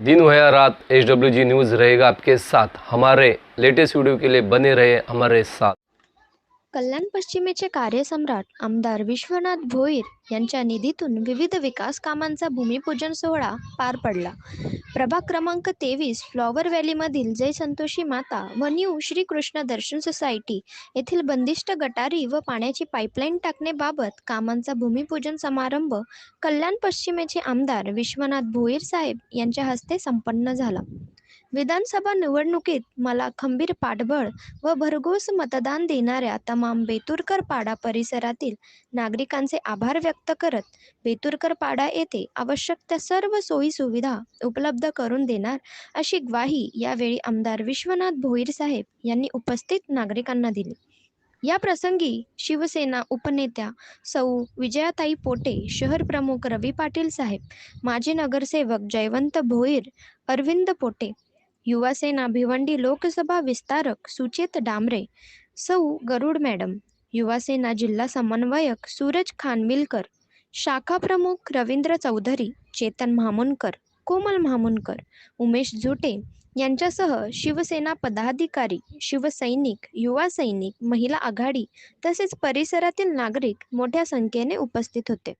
दिन हो या रात एच डब्ल्यू जी न्यूज़ रहेगा आपके साथ। हमारे लेटेस्ट वीडियो के लिए बने रहे हमारे साथ। कल्याण पश्चिमेचे कार्यसम्राट आमदार विश्वनाथ भोईर यांच्या निधीतून विविध विकास कामांचा भूमिपूजन सोहळा पार पडला. प्रभाग क्रमांक तेवीस फ्लॉवर व्हॅलीमधील जय संतोषी माता व न्यू श्रीकृष्ण दर्शन सोसायटी येथील बंदिष्ट गटारी व पाण्याची पाईपलाईन टाकण्याबाबत कामांचा भूमिपूजन समारंभ कल्याण पश्चिमेचे आमदार विश्वनाथ भोईर साहेब यांच्या हस्ते संपन्न झाला. विधानसभा निवडणुकीत मला खंबीर पाठबळ व भरघोस मतदान देणाऱ्या तमाम बेतुरकर पाडा परिसरातील नागरिकांचे आभार व्यक्त करत बेतुरकर पाडा येथे आवश्यक त्या सर्व सोयी सुविधा उपलब्ध करून देणार अशी ग्वाही यावेळी आमदार विश्वनाथ भोईर साहेब यांनी उपस्थित नागरिकांना दिली. या प्रसंगी शिवसेना उपनेत्या सौ. विजयाताई पोटे शहर प्रमुख रवी पाटील साहेब माजी नगरसेवक जयवंत भोईर अरविंद पोटे युवासेना भिवंडी लोकसभा विस्तारक सुचेत डांबरे सौ गरुड मॅडम युवासेना जिल्हा समन्वयक सूरज खानविलकर शाखा प्रमुख रवींद्र चौधरी चेतन महामुनकर कोमल महामुनकर उमेश झुटे यांच्यासह शिवसेना पदाधिकारी शिवसैनिक युवा सैनिक महिला आघाडी तसेच परिसरातील नागरिक मोठ्या संख्येने उपस्थित होते.